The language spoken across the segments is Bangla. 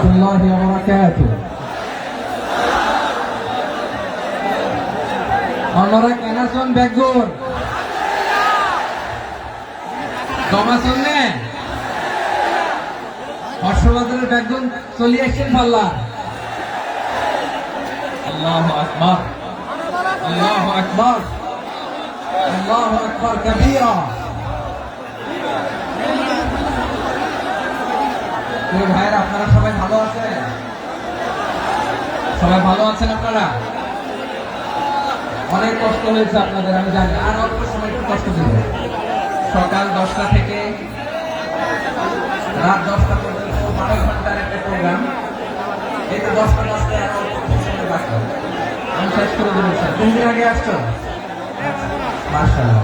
الله وبركاته আপনারা কেন আছেন বেগুন কমাছেন নে হর্ষবাজারের বেগুন চলে আসছেন পাল্লা আল্লাহ আকবার আল্লাহ আকবার আল্লাহ আকবার কবিরা প্রিয় ভাইরা আপনারা সবাই ভালো আছেন? সবাই ভালো আছেন আপনারা? অনেক কষ্ট হয়েছে আপনাদের, আমি জানি। আর অল্প সময় একটু কষ্ট দিবে সকাল দশটা থেকে রাত দশটা পর্যন্ত বারো ঘণ্টার একটা প্রোগ্রাম তো দশটা বাজতে আর অল্প সময় বাকি। আমি শেষ করে দেবো, স্যার। কোন দিন আগে আসছো? মার্শাল্লাহ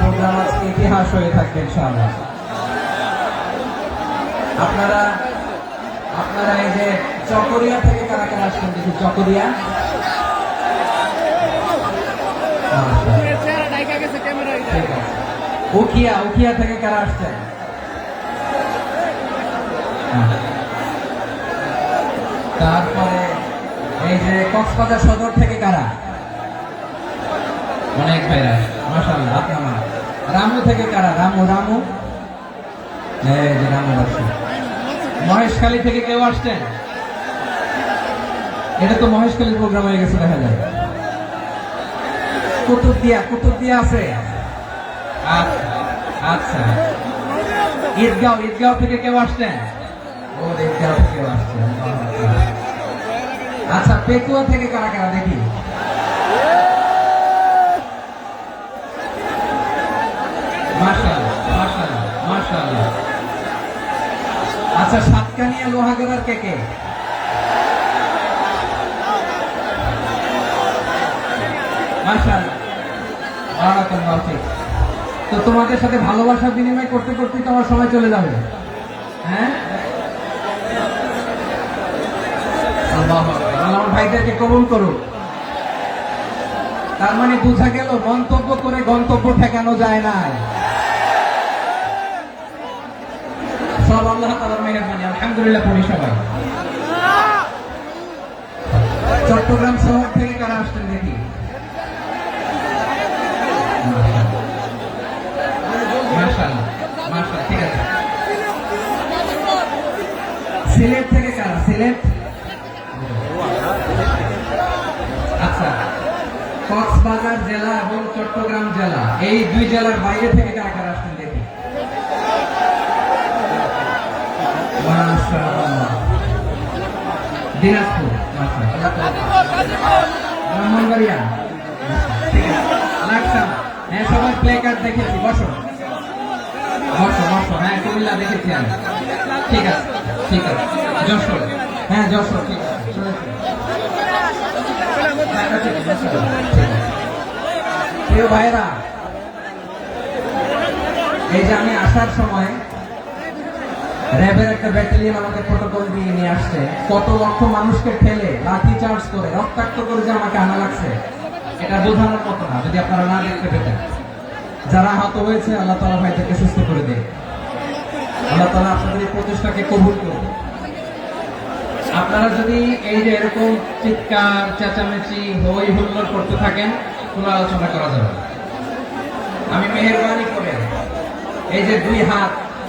প্রোগ্রাম আজকে ইতিহাস হয়ে থাকবে, ইনশাআল্লাহ। আপনারা আপনারা এই যে চকরিয়া থেকে কারা কারা আসছেন দেখি চকরিয়া। উখিয়া উখিয়া থেকে কারা আসছেন। তারপরে এই যে কক্সবাজার সদর থেকে কারা? অনেক ভাইরা মাসাল্লাহ আপনার রামু থেকে কারা? রামু রামু? এই যে রামু আসছে মহেশখালী থেকে কেউ আসছেন? এটা তো মহেশখালীর প্রোগ্রাম হয়ে গেছে দেখা যায়। কুতুবদিয়া কুতুবদিয়া আছে? আচ্ছা আচ্ছা। ঈদগাঁও ঈদগাঁও থেকে কেউ আসছেন? ও, ঈদগাঁও থেকে আসছেন। আচ্ছা পেকুয়া থেকে কারা কারা, দেখি। মাশাআল্লাহ মাশাআল্লাহ মাশাআল্লাহ। আচ্ছা সাতকানিয়া লোহাগড়ার কে কে? তো তোমাদের সাথে ভালোবাসা বিনিময় করতে করতে তো আমার সময় চলে যাবে। হ্যাঁ? আমার ভাইদেরকে কবুল করুক। তার মানে বোঝা গেল মন্তব্য করে গন্তব্য ঠেকানো যায় না সব আল্লাহ আলহামদুলিল্লাহ পড়ি সবাই। চট্টগ্রাম শহর থেকে কারা আসছেন দেখি? সিলেট থেকে কারা? সিলেট? আচ্ছা কক্সবাজার জেলা এবং চট্টগ্রাম জেলা। এই দুই জেলার বাইরে থেকে কারা কারা আসছেন দেখি মাশাআল্লাহ ঠিক আছে। লাকসাম হ্যাঁ প্লে কার্ড হ্যাঁ কুমিল্লা দেখেছি আমি। ঠিক আছে ঠিক আছে। হ্যাঁ ঠিক আছে। হ্যাঁ, ভাইরা এই যে আমি আসার সময় র্যাবের একটা ব্যাটালিয়ন আমাকে প্রোটোকল দিয়ে নিয়ে আসছে। কত লক্ষ মানুষকে ঠেলে, লাঠি চার্জ করে, রক্তাক্ত করে যে আমাকে আনা লাগছে, এটা বোঝানোর মতো না, যদি আপনারা না দেখতে পেতেন। যারা আহত হয়েছে, আল্লাহ তালা ভাইদেরকে সুস্থ করে দেয় আল্লাহ তালা আপনাদের এই প্রচেষ্টাকে কবুল করুন আপনারা যদি এই যে এরকম চিৎকার, চেঁচামেচি, হই হুল্লোড় করতে থাকেন কোনো আলোচনা করা যাবে আমি মেহরবানি করে এই যে দুই হাত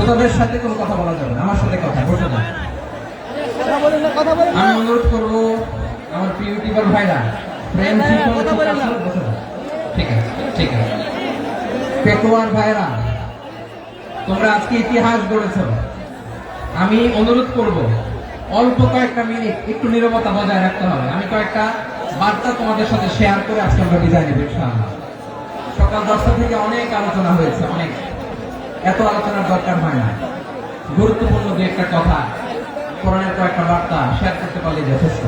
শ্রোতাদের সাথে কোনো কথা বলা যাবে না আমার সাথে কথা বসে আমি অনুরোধ করব আমার প্রিয় ইউটিউবার ভাইরা প্রেম যান ঠিক আছে ঠিক আছে। পেকুয়ার ভাইরা তোমরা আজকে ইতিহাস গড়েছ। আমি অনুরোধ করব অল্প কয়েকটা মিনিট একটু নীরবতা বজায় রাখতে হবে। আমি কয়েকটা বার্তা তোমাদের সাথে শেয়ার করে আজকে আমরা বিদায় নেব সকাল দশটা থেকে অনেক আলোচনা হয়েছে অনেক। এত আলোচনার দরকার হয় না। গুরুত্বপূর্ণ দু একটা কথা, কোরআনের কয়েকটা বার্তা শেয়ার করতে পারলে যথেষ্ট।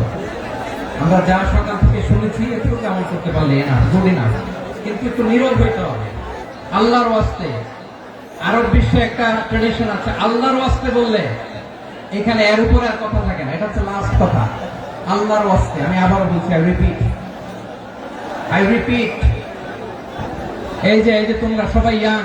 আমরা যা সকাল থেকে শুনেছি একটু কেমন করতে পারলে না বলি না। কিন্তু একটু নীরব হইতে হবে। আল্লাহর ওয়াস্তে আরব বিশ্বে একটা ট্রেডিশন আছে, আল্লাহর ওয়াস্তে বললে, এখানে এর উপরে আর কথা থাকে না। এটা হচ্ছে লাস্ট কথা। আল্লাহর ওয়াস্তে, আমি আবার বলছি আই রিপিট আই রিপিট এই যে এই যে তোমরা সবাই young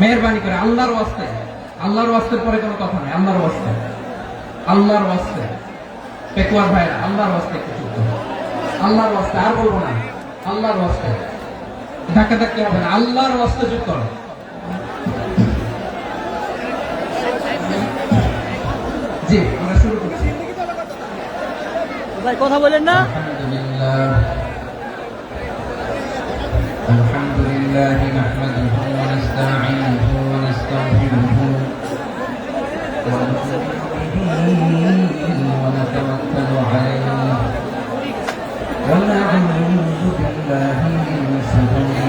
মেহরবানি করে আল্লাহর ওয়াস্তে আল্লাহর ওয়াস্তের পরে কোনো কথা নেই আল্লাহর ওয়াস্তে আল্লাহর ওয়াস্তে পেকুয়ার ভাইরা আল্লাহর ওয়াস্তে একটু চুপ করো। আল্লাহর ওয়াস্তে আর বলবো না আল্লাহর ওয়াস্তে ধাক্কা ধাক্কি হবে না আল্লাহর ওয়াস্তে চুপ করো জি আমরা শুরু করছি ভাই কথা বলেন না الحمد لله الحمد لله نحمده ونستعينه ونتوكل عليه ونعوذ بالله من شرور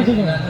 আমার কিছু শুনে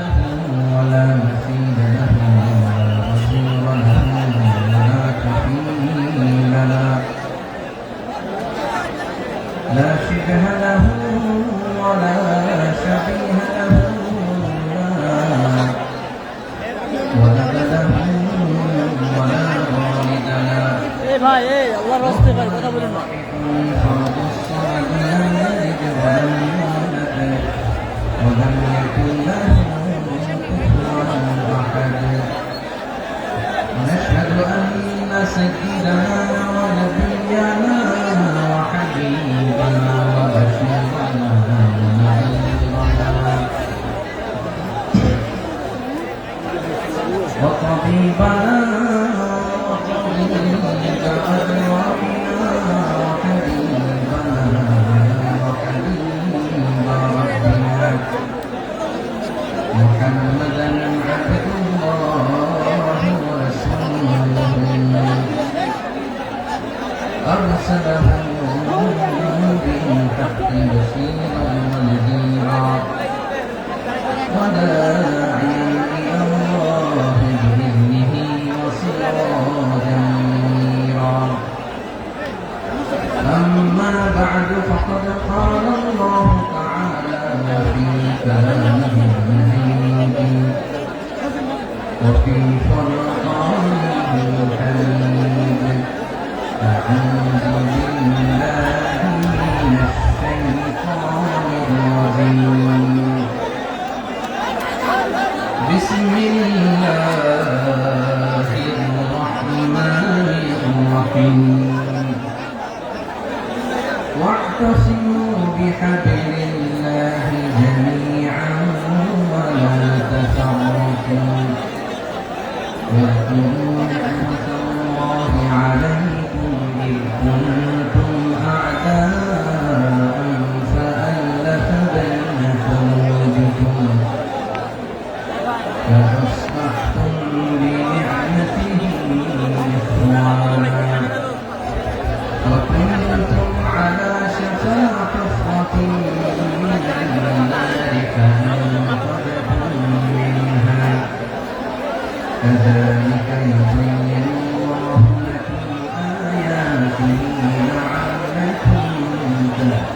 see me.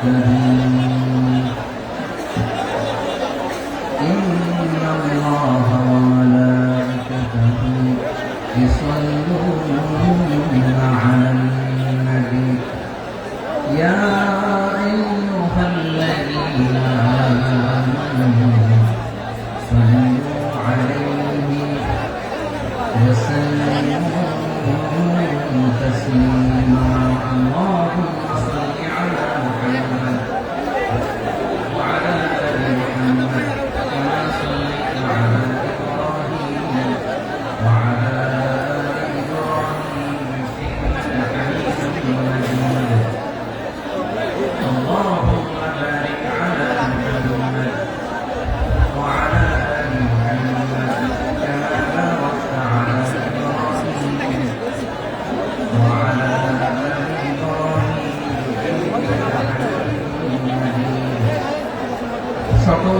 음.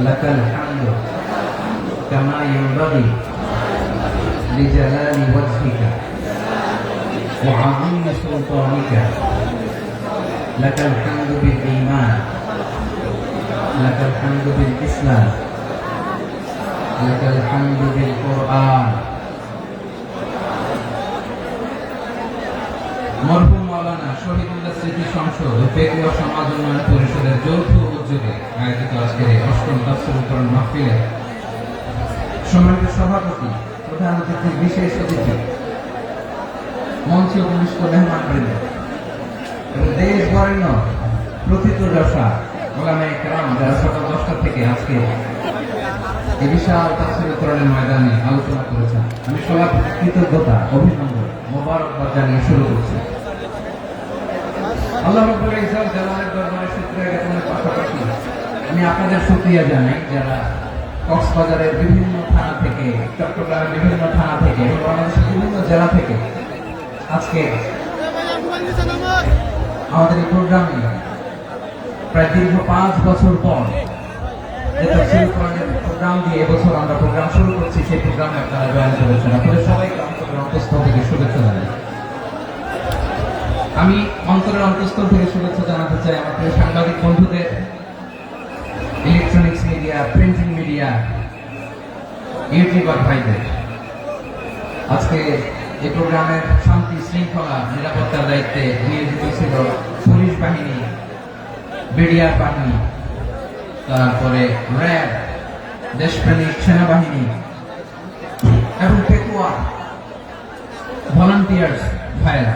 لك الحمد كما ينبغي لجلال وجهك وعظيم سلطانك لك الحمد بالإيمان لك الحمد بالإسلام لك الحمد بالقرآن মরহুম মাওলানা শহীদুল্লাহ স্মৃতি সংসদ ও পেকুয়া সমাজ উন্নয়ন পরিষদের যৌথ উদ্যোগে আয়োজিত আজকের এই অষ্টম দাসরীকরণ মাহফিলে সম্মানিত সভাপতি, প্রধান অতিথি, বিশেষ অতিথি, মঞ্চে উপবিষ্ট মেহমান বৃন্দ এবং দেশ বরেণ্য প্রথিত দশা ওলামে কেরাম যারা সকাল দশটা থেকে আজকে এই বিশাল তাফসীরকরণের ময়দানে আলোচনা করেছেন। আমি সবার কৃতজ্ঞতা, অভিনন্দন মোবারকবাদ জানিয়ে শুরু করছি। আল্লাহ রাব্বুল ইজ্জত জালালের দরবারে শুকরিয়া জ্ঞাপনের পাশাপাশি আমি আপনাদের শুকরিয়া জানাই, যারা কক্সবাজারের বিভিন্ন থানা থেকে, চট্টগ্রামের বিভিন্ন থানা থেকে বাংলাদেশের বিভিন্ন জেলা থেকে আজকে আমাদের এই প্রোগ্রামে প্রায় দীর্ঘ পাঁচ বছর পর যে তফসিল কোরআনের প্রোগ্রাম দিয়ে এবছর আমরা প্রোগ্রাম শুরু করছি, সেই প্রোগ্রামে আপনারা জয়েন করেছেন। আপনাদের সবাইকে অন্তরের অন্তঃস্থল থেকে শুভেচ্ছা জানাই। আমি অন্তরের অন্তঃস্থল থেকে শুভেচ্ছা জানাতে চাই আমার প্রিয় সাংবাদিক বন্ধুদের। Electronics media printing media YouTuber ভাইদের। আজকে এই প্রোগ্রামের শান্তি, শৃঙ্খলা, নিরাপত্তার দায়িত্বে নিয়োজিত ছিল পুলিশ বাহিনী বিডিআর বাহিনী, তারপরে র্যাব, দেশপ্রেমিক সেনাবাহিনী এবং পেকুয়া ভলান্টিয়ার্স ভাইরা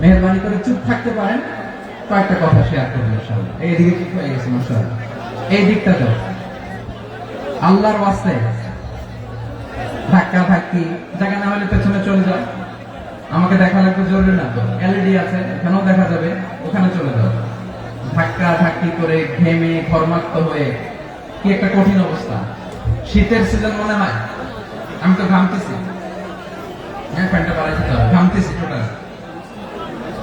মেহরবানি করে চুপ থাকতে পারেন। কয়েকটা কথা শেয়ার করবেন ইনশাআল্লাহ। এইদিকে ঠিক হয়ে গেছে, মাশাআল্লাহ। এই দিকটা তো আল্লাহর ওয়াস্তে ধাক্কা ধাক্কি, জায়গা না হলে পেছনে চলে যাও। আমাকে দেখা লাগবে জরুরি না। এলইডি আছে, এখানেও দেখা যাবে, ওখানে চলে যাও। ধাক্কা ধাক্কি করে ঘেমে ঘর্মাক্ত হয়ে, কি একটা কঠিন অবস্থা। শীতের সিজন মনে হয়। আমি তো ঘামতেছি। হ্যাঁ প্যান্টটা বাড়াই ঘামতেছি টোটাল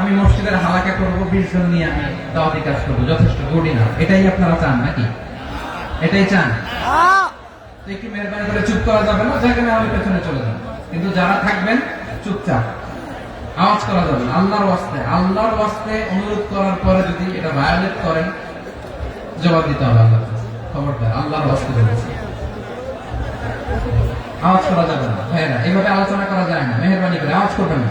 আমি মসজিদের হালাকা করব বিশ জন নিয়ে আমি দাওয়াতি কাজ করব যথেষ্ট গুডি না। এটাই আপনারা চান নাকি? এটাই চান? একটু মেহরবানি করে চুপ করা যাবে না যেখানে আমি পেছনে চলে যাব। কিন্তু যারা থাকবেন চুপচাপ। আওয়াজ করা যাবে না আল্লাহর ওয়াস্তে। আল্লাহর ওয়াস্তে অনুরোধ করার পরে যদি এটা ভায়োলেট করেন জবাব দিতে হবে আল্লাহ খবরদার আল্লাহর ওয়াস্তে আওয়াজ করা যাবে না ভাইয়েরা এইভাবে আলোচনা করা যায় না মেহরবানি করে আওয়াজ করবেন না।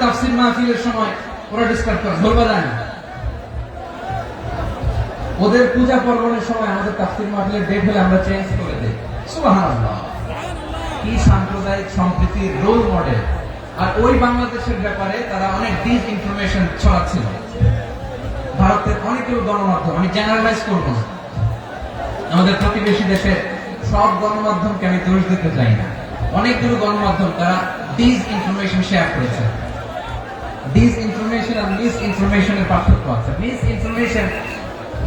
তাফসির মাহফিলের সময় ওরা ডিস্টার্ব করে বলবা যায় না ওদের পূজা পর্বণের সময় আমাদের তাফসির মাহফিলের ডেট হলে আমরা চেঞ্জ করে দিই। সুবহানাল্লাহ। কি সাম্প্রদায়িক সম্প্রীতির রোল মডেল আর ওই বাংলাদেশের ব্যাপারে তারা অনেক ডিস ইনফরমেশন ছড়াচ্ছিল। ভারতের অনেকগুলো গণমাধ্যম, আমি জেনারেলাইজ করব না। আমাদের প্রতিবেশী দেশের সব গণমাধ্যমকে আমি দোষ দিতে চাই না। অনেকগুলো গণমাধ্যম তারা ডিস ইনফরমেশন শেয়ার করেছে। ডিস ইনফরমেশন আর মিস ইনফরমেশনের পার্থক্য আছে। মিস ইনফরমেশন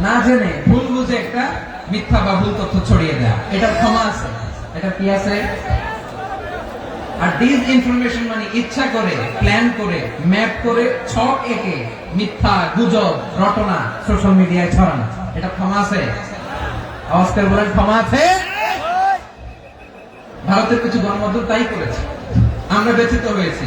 না জেনে ভুল বুঝে একটা মিথ্যা বা ভুল তথ্য ছড়িয়ে দেয়া। এটার ক্ষমা আছে। এটা কি আছে? আর ডিস ইনফরমেশন মানে ইচ্ছা করে প্ল্যান করে ম্যাপ করে, ছক এঁকে মিথ্যা, গুজব, রটনা সোশ্যাল মিডিয়ায় ছড়ানো। এটা ক্ষমা আছে? আওয়াজ করে বলেন, ক্ষমা আছে? ভারতের কিছু গণমাধ্যম তাই করেছে। আমরা ব্যথিত হয়েছি।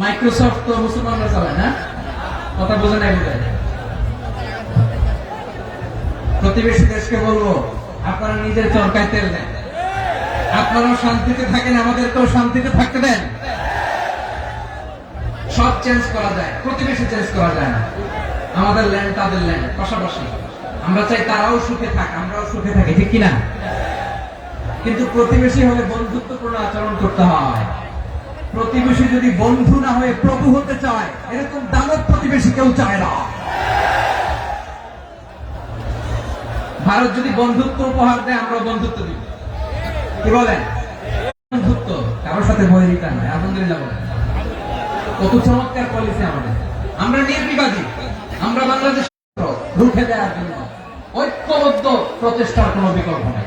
মাইক্রোসফট তো মুসলমানরা চালায়, না? কথা বোঝে নাই বোধ প্রতিবেশী দেশকে বলব, আপনারা নিজের চরকায় তেল দেন। আপনারাও শান্তিতে থাকেন, আমাদেরকেও শান্তিতে থাকতে দেন। সব চেঞ্জ করা যায়, প্রতিবেশী চেঞ্জ করা যায় না। আমাদের ল্যান্ড তাদের ল্যান্ড পাশাপাশি। আমরা চাই তারাও সুখে থাক, আমরাও সুখে থাকি, ঠিক কিনা? কিন্তু প্রতিবেশী হলে বন্ধুত্বপূর্ণ আচরণ করতে হয়। প্রতিবেশী যদি বন্ধু না হয়ে প্রভু হতে চায়, এরকম দানব প্রতিবেশী কেউ চায় না। ভারত যদি বন্ধুত্ব উপহার দেয় আমরা বন্ধুত্ব দিব। কি বলেন? বন্ধুত্ব কারোর সাথে বৈরিতা নয় আলহামদুলিল্লাহ বলেন। কত চমৎকার পলিসি আমাদের। আমরা নির্বিবাদী, আমরা বাংলাদেশ রুখে দেওয়ার জন্য ঐক্যবদ্ধ প্রচেষ্টার কোনো বিকল্প নাই।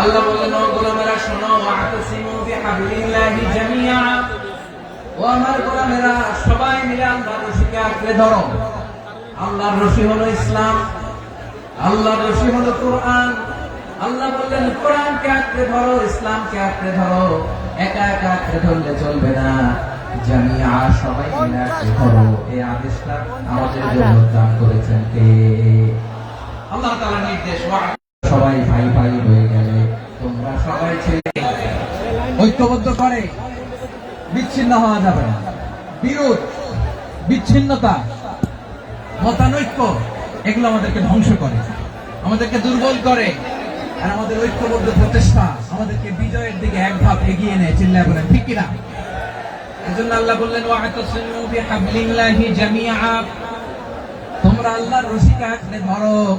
আল্লাহ বললেন, ও গোলামেরা, শোনো ওয়াতাসিমু বিহাবলিল্লাহি ও আমার গোলামেরা, সবাই মিলে আল্লাহর রশিকে আঁকড়ে ধরো। আল্লাহর রশি হলো ইসলাম, আল্লাহর রশি হলো কোরআন। আল্লাহ বললেন, কোরআনকে আঁকড়ে ধরো, ইসলামকে আঁকড়ে ধরো। একা একা আঁকড়ে ধরলে চলবে না। জামিয়া সবাই মিলে আঁকড়ে ধরো। এই আদেশটা আমাদের জন্য দান করেছেন কে? আল্লাহ তাআলার নির্দেশ সবাই ভাই ভাই হয়ে ঐক্যবদ্ধ করে। বিচ্ছিন্ন হওয়া যাবে না। বিরোধ, বিচ্ছিন্নতা, মতানৈক্য, এগুলো আমাদেরকে ধ্বংস করে। আমাদেরকে দুর্বল করে। আর আমাদের ঐক্যবদ্ধ প্রচেষ্টা আমাদেরকে বিজয়ের দিকে এক ভাব এগিয়ে নেয়, চিল্লায় বলেন ঠিক কিনা? এজন্য আল্লাহ বললেন তোমরা আল্লাহর রশিকে আঁকড়ে ধরো।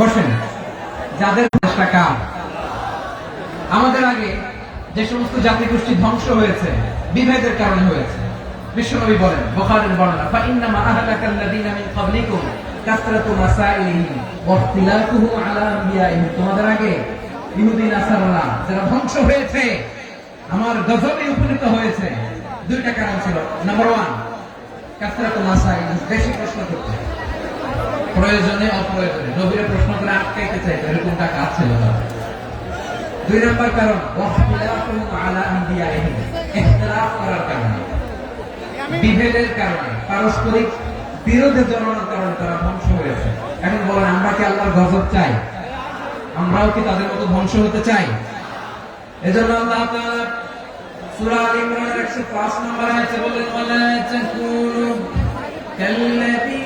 বসেন। যাদের কার আমাদের আগে যে সমস্ত জাতি গোষ্ঠী ধ্বংস হয়েছে, বিভেদের কারণে হয়েছে, বিশ্বনবী বলেন, বুখারীর বর্ণনা ইখতিলাফুহু আলা তোমাদের আগে ইহুদি যারা ধ্বংস হয়েছে, আমার গজবে উপনীত হয়েছে, দুইটা কারণ ছিল। নাম্বার ওয়ান, কাসরাতু বেশি প্রশ্ন করতে। প্রয়োজনে, অপ্রয়োজনে। নবীরে প্রশ্ন করে আটকাইতে চাইতো এরকমটা কাজ ছিল না? দুই নম্বর কারণ আলা ইখতিলাফ করার কারণে। বিভেদের কারণে। পারস্পরিক বিরোধে জড়ানোর কারণে তারা ধ্বংস হয়েছে এখন বলেন, আমরা কি আল্লাহর গজব চাই? আমরাও কি তাদের মতো ধ্বংস হতে চাই? এজন্য আল্লাহ তাআলা সূরা আল ইমরানের 105 নম্বর আয়াতে বললেন, ওয়ালা তাকুনু কাল্লাযীনা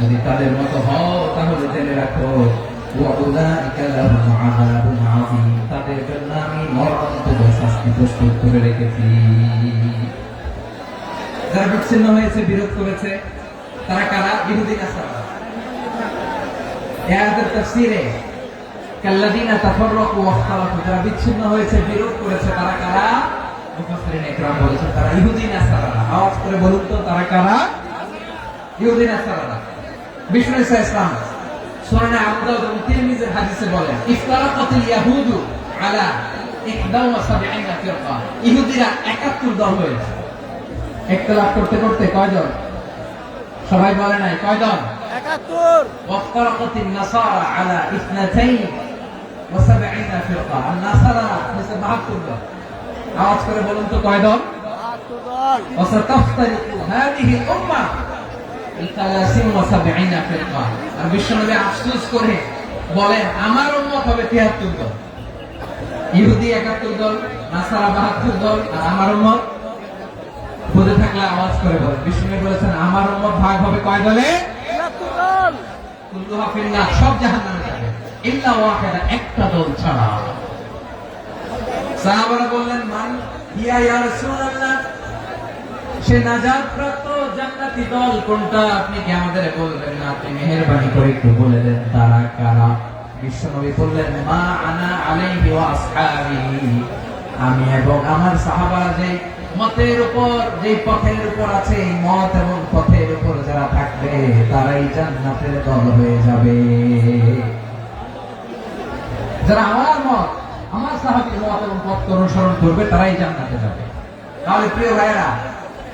যদি তাদের মতো হও, তাহলে জেনে রাখো তাদের জন্য আমি তারা বিচ্ছিন্ন হয়েছে, বিরোধ করেছে, তারা কারা? বলেছে তারা ইহুদি নাসারা আওয়াজ করে বলুন তো, তারা কারা? ইহুদি নাসারা বিষ্ণু ইসলাম সোনানা তিরমিজির হাদিসে ইফতারাকাতুল ইয়াহুদু আলা সাবঈনা ফিরকা। ইহুদিরা 71 দল করতে করতে কয়জন? সবাই বলে নাই কয়জন? 71 নাসারা আলা ইসনাতাইন ওয়া সাবঈনা ফিরকা। নাসারা 72 দল। আওয়াজ করে বলুন তো কয় দল 72 দল। ওয়া সাতাফতারিকু উম্মাহ আর বিশ্বনবী আফসোস করে বলেন আমার উম্মত হবে তিয়াত্তর দল। ইহুদি একাত্তর দল নাসারা বাহাত্তর দল আর আমার উম্মত? বুঝে থাকলে আওয়াজ করে বলেন বিশ্বনবী বলেছেন আমার উম্মত ভাগ হবে কয় দলে? সব জাহান্নামে যাবে। ইল্লা ওয়াহিদা একটা দল ছাড়া। সাহাবারা বললেন মান ইয়া ইয়া রাসূলুল্লাহ? সে নাজাত প্রাপ্ত জান্নাতি দল কোনটা? আপনি কি আমাদের বলবেন না? আপনি মেহেরবানি করে একটু বলে দেন, তারা কারা? বিশ্বনবী বললেন, মা আনা আলাইহি ওয়া আসহাবি। আমি এবং আমার সাহাবারা যে মতের উপর, যে পথের উপর আছে, এই মত এবং পথের উপর যারা থাকবে, তারাই জান্নাতের দল হয়ে যাবে। যারা আমার মত, আমার সাহাবীর মত এবং পথ অনুসরণ করবে, তারাই জান্নাতে যাবে। তাহলে প্রিয় ভাইয়েরা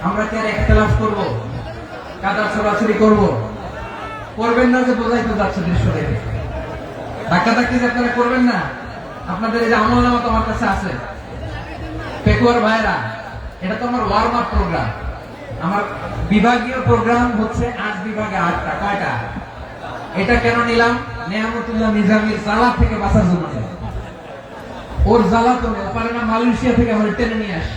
আমরা কি আর একতলাফ করব? কাদা ছড়াছড়ি করব? করবেন না যে বোঝাই তো যাচ্ছে দৃশ্য দেখে। ধাক্কা ধাক্কি যে আপনারা করবেন না, আপনাদের এই যে আমল নামা তো আমার কাছে আছে। পেকুয়ার ভাইরা এটা তো আমার ওয়ার্ম আপ প্রোগ্রাম আমার বিভাগীয় প্রোগ্রাম হচ্ছে আট বিভাগে আটটা, কয়টা? এটা কেন নিলাম? নেয়ামতুল্লাহ নিজামীর জ্বালা থেকে বাঁচার জন্য। ওর জ্বালা তো পারে না মালয়েশিয়া থেকে আমার টেনে নিয়ে আসে।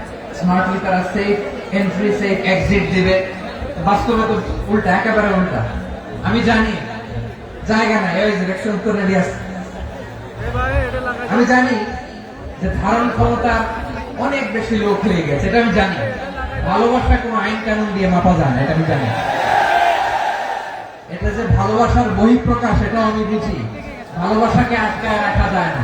স্মার্টলি তারা সেফ এন্ট্রি সেফ এক্সিট দিবে। তো উল্টা, একেবারে উল্টা। আমি জানি, জায়গা নাই। ওই যে রিয়াকশন তো রেডি আছে। আমি জানি যে ধারণ ক্ষমতা অনেক বেশি লোক হয়ে গেছে, এটা আমি জানি। ভালোবাসা কোনো আইন কানুন দিয়ে মাপা যায় না, এটা আমি জানি। এটা যে ভালোবাসার বহিঃপ্রকাশ, এটাও আমি বুঝি। ভালোবাসাকে আটকায় রাখা যায় না।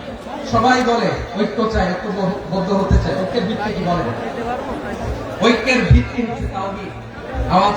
সবাই বলে ঐক্য চাই ঐক্যবদ্ধ হতে চাই। ঐক্যের ভিত্তি কি বলে ঐক্যের ভিত্তি হচ্ছে আওয়াজ